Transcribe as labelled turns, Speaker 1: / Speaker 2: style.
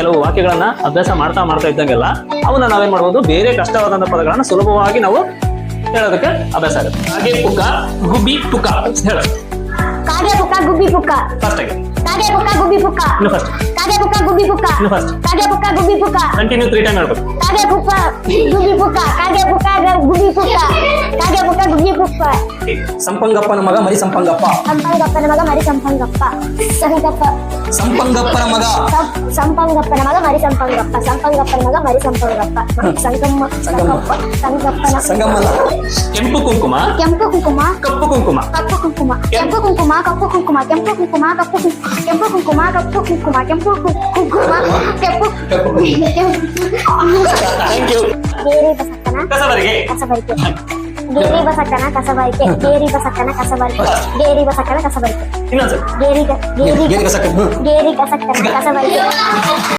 Speaker 1: ಕೆಲವು ವಾಕ್ಯಗಳನ್ನ ಅಭ್ಯಾಸ ಮಾಡ್ತಾ ಮಾಡ್ತಾ ಇದ್ದಂಗೆಲ್ಲ ಅವನ್ನ ನಾವೇನ್ ಮಾಡ್ಬೋದು? ಬೇರೆ ಕಷ್ಟವಾದಂತ ಪದಗಳನ್ನ ಸುಲಭವಾಗಿ ನಾವು ಹೇಳೋದಕ್ಕೆ ಅಭ್ಯಾಸ ಆಗುತ್ತೆ. ಹಾಗೆ ಪುಕ್ಕ ಗುಬ್ಬಿ ಪುಕ್ಕ ಹೇಳ
Speaker 2: ಕಾಗೆ ಪುಕ್ಕ ಗುಬ್ಬಿ ಪುಕ್ಕ.
Speaker 1: ಫಸ್ಟ್ ಆಗಿ.
Speaker 2: ಕಾಗೆ ಪುಕ್ಕ ಗುಬ್ಬಿ ಪುಕ್ಕ.
Speaker 1: ಇನ್ನು ಫಸ್ಟ್
Speaker 2: ಕಾಗೆ ಪುಕ್ಕ ಗುಬ್ಬಿ ಪುಕ್ಕ.
Speaker 1: ಇನ್ನು ಫಸ್ಟ್
Speaker 2: ಕಾಗೆ ಪುಕ್ಕ ಗುಬ್ಬಿ ಪುಕ್ಕ.
Speaker 1: ಕಂಟಿನ್ಯೂ ತ್ರೀ ಟೈಮ್ ಹೇಳ್ಬೇಕು.
Speaker 2: ಕಾಗೆ ಪುಕ್ಕ ಗುಬ್ಬಿ ಪುಕ್ಕ. ಕಾಗೆ ಪುಕ್ಕ ಗುಬ್ಬಿ ಪುಕ್ಕ. ಕಾಗೆ ಪುಕ್ಕ ಗುಬ್ಬಿ ಪುಕ್ಕ
Speaker 3: ಸಂಪಂಗಪ್ಪನ ಮಗ ಮರಿ ಸಂಪಂಗಪ್ಪ
Speaker 2: ಸಂಪಂಗಪ್ಪನ ಮಗ ಮರಿ ಸಂಪಂಗಪ್ಪ ಸಂಗಪ್ಪ
Speaker 3: ಸಂಪಂಗಪ್ಪನ ಮಗ
Speaker 2: ಸಂ- ಸಂಪಂಗಪ್ಪನ ಮಗ ಮರಿ ಸಂಪಂಗಪ್ಪ ಸಂಪಂಗಪ್ಪನ ಮಗ ಮರಿ ಸಂಪಂಗಪ್ಪ ಸಂಗಮ್ಮ ಸಂಗಪ್ಪ ಸಂಗಪ್ಪನ
Speaker 3: ಸಂಗಮ್ಮನ
Speaker 1: ಕೆಂಪು ಕುಂಕುಮ
Speaker 2: ಕೆಂಪು ಕುಂಕುಮ
Speaker 1: ಕಪ್ಪು ಕುಂಕುಮ
Speaker 2: ಕಪ್ಪು ಕುಂಕುಮ ಕೆಂಪು ಕುಂಕುಮ ಕಪ್ಪು ಕುಂಕುಮ ಕೆಂಪು ಕುಂಕುಮ ಕಪ್ಪು ಕುಂಕುಮ ಕೆಂಪು ಕುಂಕುಮ ಕಪ್ಪು ಕುಂಕುಮ ಕೆಂಪು ಕು- ಕುಂಕುಮ ಕೆಂಪು
Speaker 1: ಥ್ಯಾಂಕ್ ಯು
Speaker 2: ಗೇರಿ ಬಸಕ್ಕನ
Speaker 1: ಕಸಬರಿಗೆ
Speaker 2: ಕಸಬರಿಕೆ ಗೇರಿ ಬಸಕ್ಕನ ಕಸಬರಿಕೆ ಗೇರಿ ಬಸಕ್ಕನ ಕಸಬರಿಕೆ ಗೇರಿ ಬಸಕ್ಕನ ಕಸಬರಿಕೆ ಗೇರಿ ಗೇರಿ
Speaker 3: ಗೇರಿ ಕಸಕ್ಕ ಕಸ
Speaker 2: ಗೇರಿ ಕಸಕ್ಕನ ಕಸಬರಿಕೆ